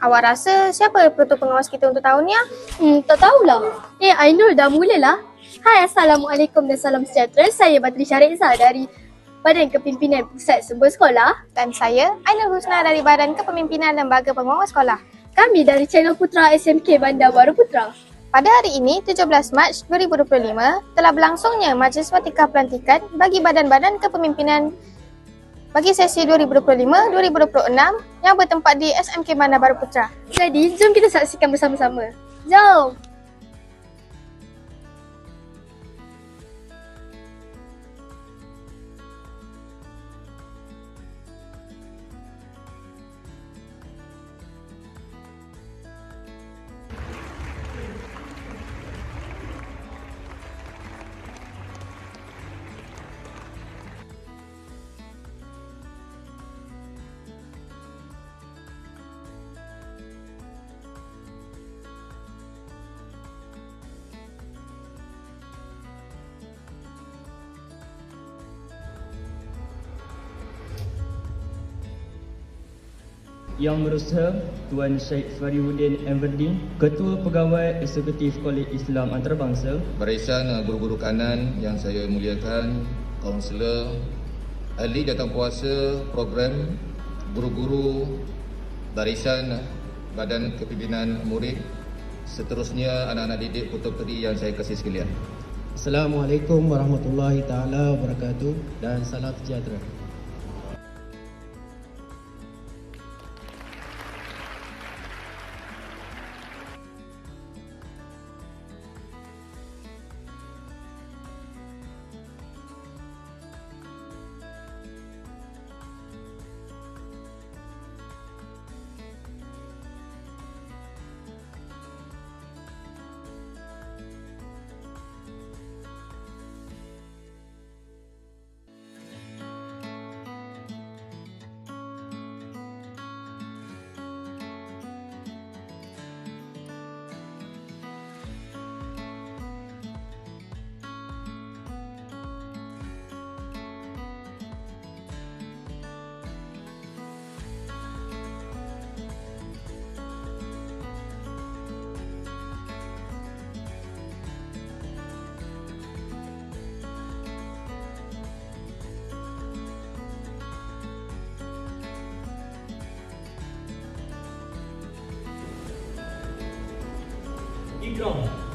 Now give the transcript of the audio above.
Awak rasa siapa penutup pengawas kita untuk tahun ni ah? Hmm, tak tahulah. Eh, Ainul dah mulalah. Hai, Assalamualaikum dan salam sejahtera. Saya Batri Syarikza dari Badan Kepimpinan Pusat Sumber Sekolah. Dan saya, Ainul Husna dari Badan Kepemimpinan Lembaga Penguasa Sekolah. Kami dari Channel Putra SMK Bandar Baru Putra. Pada hari ini, 17 Mac 2025, telah berlangsungnya Majlis Watikah Pelantikan bagi badan-badan kepemimpinan bagi sesi 2025-2026 yang bertempat di SMK Bandar Baru Putra. Jadi, jom kita saksikan bersama-sama. Jom! Yang Berusaha Tuan Syed Farihuddin Everdy, Ketua Pegawai Eksekutif Kolej Islam Antarabangsa, Barisan guru-guru kanan yang saya muliakan, kaunselor, ahli jawatankuasa program, guru-guru, barisan Badan Kepimpinan Murid, seterusnya anak-anak didik putra-puteri yang saya kasih sekalian. Assalamualaikum warahmatullahi taala wabarakatuh dan salam sejahtera. 遇到。